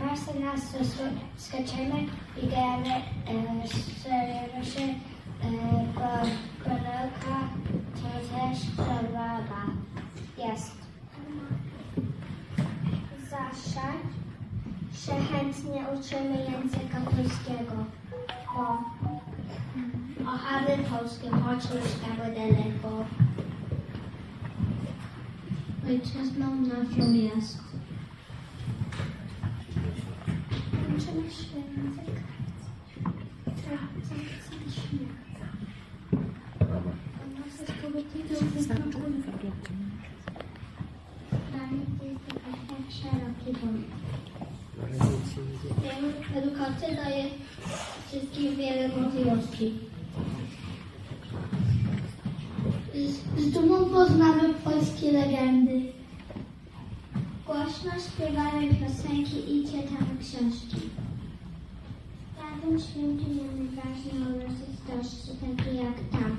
15 nas skaczemy i gramy e, sojuszy e, bo pomyłka to też przewaga jest. Zawsze się chętnie uczymy języka polskiego, bo kochamy polskie, choć mieszkamy daleko. Ojczyzną naszą jest. Uczymy się języka. Traciliśmy. A nas jest polityką Dla nich jest to tak szeroki dom. Edukacja daje wszystkim wiele możliwości. Z, z dumą poznamy polskie legendy. Głośno śpiewamy piosenki i czytamy książki. Święcie mamy ważne uroczystości, takie jak tam.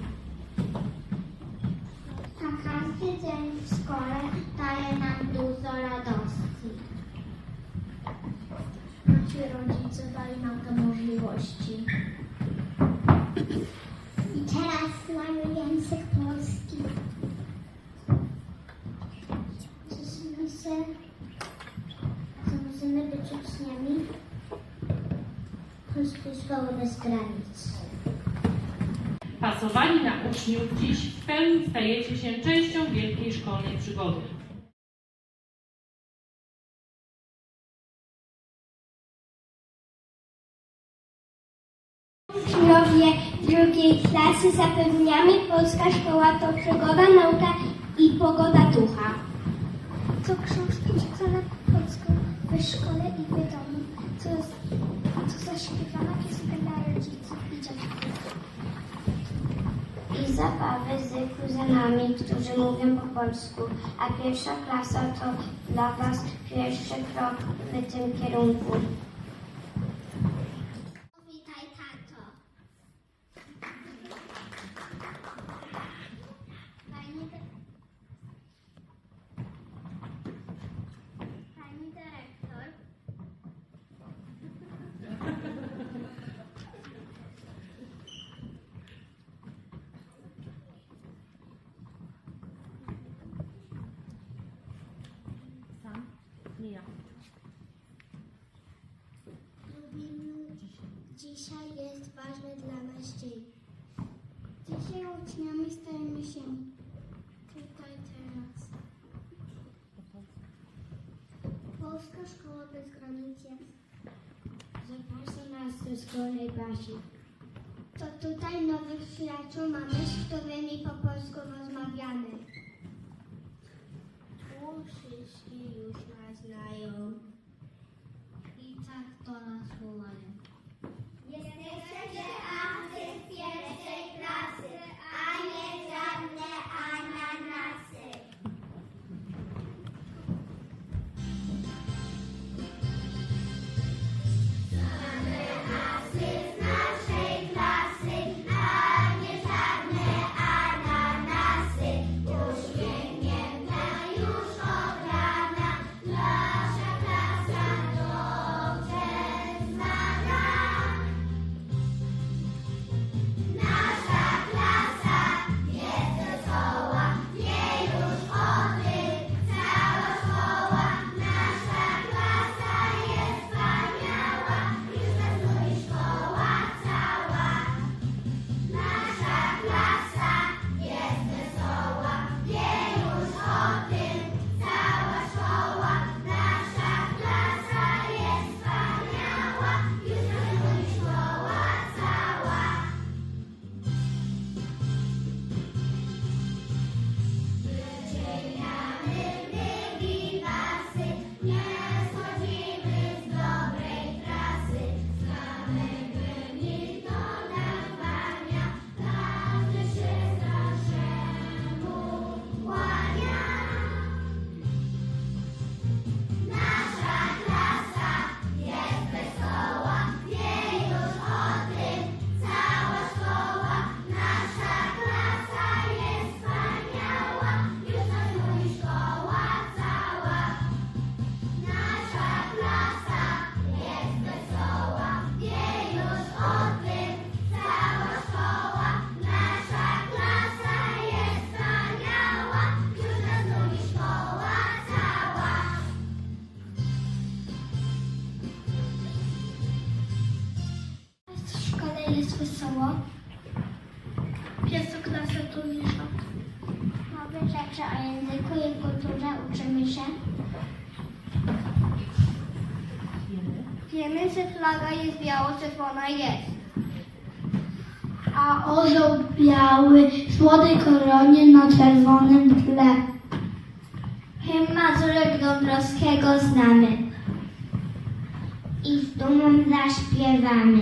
A każdy dzień w szkole daje nam dużo radości. Nasi rodzice dali nam te możliwości. I teraz znamy język polski. Cieszymy się, że możemy być uczniami Polskiej Szkoły Bez Granic. Pasowani na uczniów dziś w pełni stajecie się częścią wielkiej szkolnej przygody. Uczniowie drugiej klasy zapewniamy Polska Szkoła to przygoda, nauka i pogoda ducha. To książki czytane po polsku w szkole i w domu. Co, co zaśpiewana piosenka dla rodziców i dziadków. I zabawy z kuzynami, którzy mówią po polsku. A pierwsza klasa to dla Was pierwszy krok w tym kierunku. Jest ważny dla nas dzień. Dzisiaj uczniami stajemy się tutaj teraz. Polska Szkoła Bez Granic jest. Zaprasza nas do szkolnej bazy. To tutaj nowych przyjaciół mamy, z którymi po polsku rozmawiamy. Tu wszyscy już nas znają i tak do nas wołają. Rzeczy o języku i kulturze uczymy się. Wiemy, że flaga jest biało-czerwona jest. A orzeł biały w złotej koronie na czerwonym tle. Hymn Mazurek Dąbrowskiego znamy i z dumą zaśpiewamy.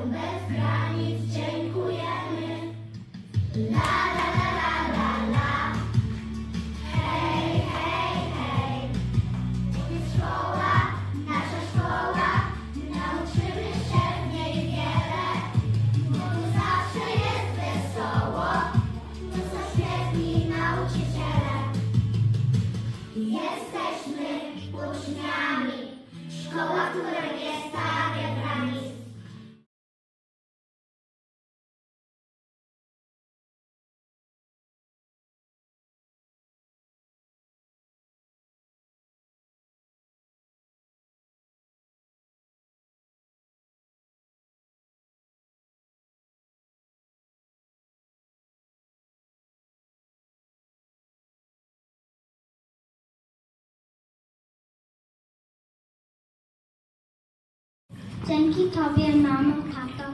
Dzięki Tobie, mamo, tato,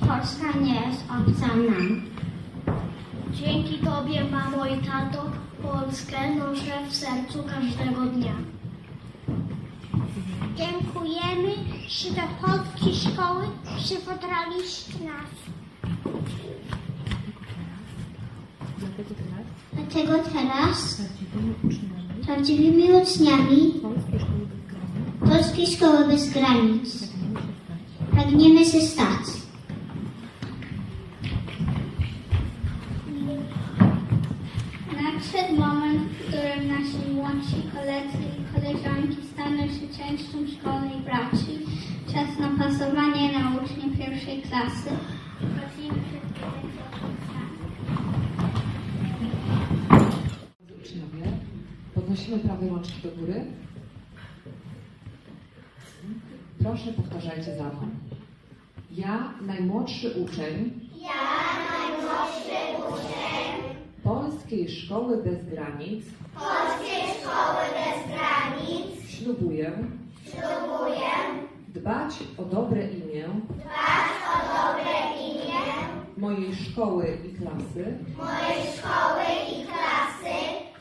Polska nie jest obca nam. Dzięki Tobie, mamo i tato, Polskę noszę w sercu każdego dnia. Dziękujemy, że do polskiej szkoły przywołaliście nas. Dlatego teraz prawdziwymi uczniami Polskiej Szkoły Bez Granic Polskiej Szkoły Bez Granic pragniemy się stać. pragniemy się stać. Nadszedł moment, w którym nasi młodsi koledzy i koleżanki staną się częścią szkolnej braci. Czas na pasowanie na uczniów pierwszej klasy. Uczniowie, podnosimy prawe rączki do góry. Proszę powtarzajcie za mną. Ja, najmłodszy uczeń. Ja, najmłodszy uczeń. Polskiej Szkoły Bez Granic. Polskiej Szkoły Bez Granic. Ślubuję. Ślubuję. Dbać o dobre imię. Dbać o dobre imię. Mojej szkoły i klasy.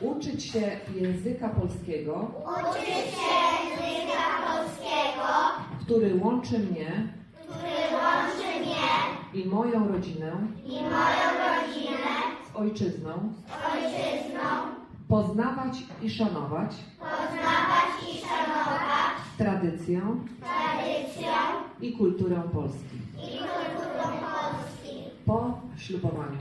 Uczyć się języka polskiego. Uczyć się języka polskiego. Który łączy mnie. I moją rodzinę. I moją rodzinę. Z ojczyzną. Z ojczyzną. Poznawać i szanować. Poznawać i szanować. Tradycję. Tradycję. I kulturę Polski. I kulturę Polski. Po ślubowaniu.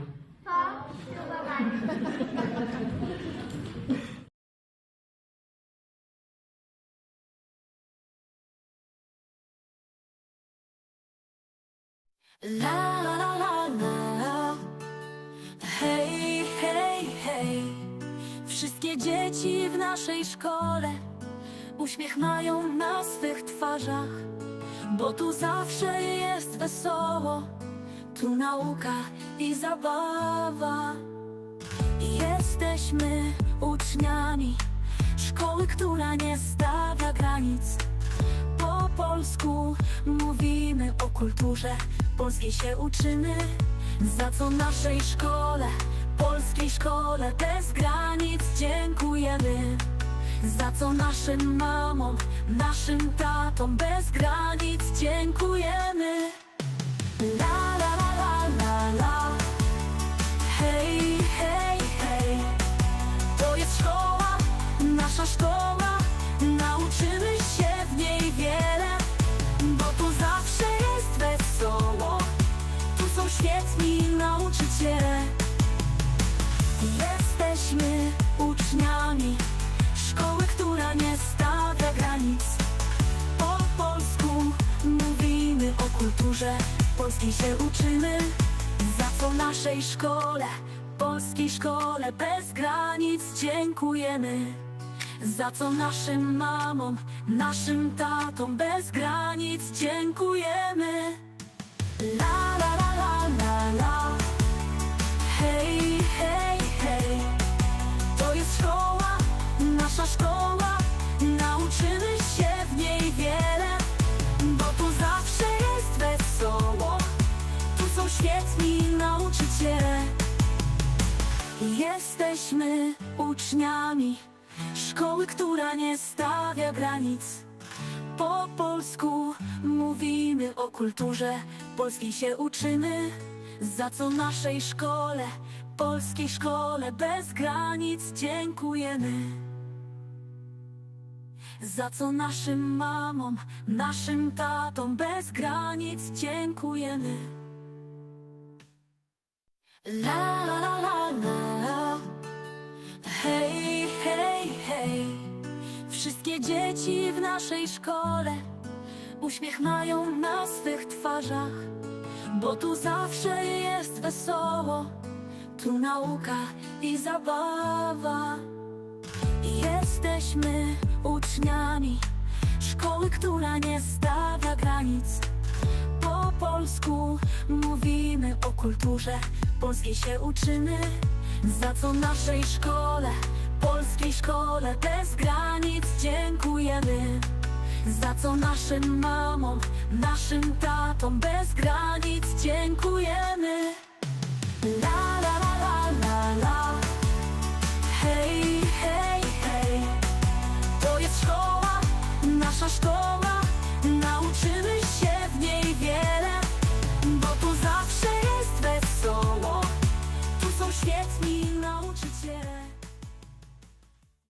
La la la la la. Hey Wszystkie dzieci w naszej szkole uśmiech mają na swych twarzach, bo tu zawsze jest wesoło, tu nauka i zabawa. Jesteśmy uczniami szkoły, która nie stawia granic. Po polsku mówimy o kulturze, polskiej się uczymy, za co naszej szkole, polskiej szkole bez granic dziękujemy. Za co naszym mamom, naszym tatom bez granic dziękujemy. La la la la la la. Hej, hej, hej. To jest szkoła, nasza szkoła. Się uczymy. Za co naszej szkole, polskiej szkole bez granic dziękujemy. Za co naszym mamom, naszym tatom bez granic dziękujemy. La la la la la la. Nie stawia granic. Po polsku mówimy o kulturze, polskiej się uczymy. Za co naszej szkole, polskiej szkole bez granic dziękujemy. Za co naszym mamom, naszym tatom bez granic dziękujemy. La la la la la. Wszystkie dzieci w naszej szkole uśmiech mają na swych twarzach, bo tu zawsze jest wesoło, tu nauka i zabawa. Jesteśmy uczniami szkoły, która nie stawia granic. Po polsku mówimy o kulturze, polskiej się uczymy. Za co naszej szkole, polskiej szkole bez granic. Dziękujemy Za co naszym mamom, naszym tatom. Bez granic. Dziękujemy. La la la la la la. Hej, hej, hej. To jest szkoła, nasza szkoła. Nauczymy się w niej wiele Bo tu zawsze jest wesoło. Tu są świetni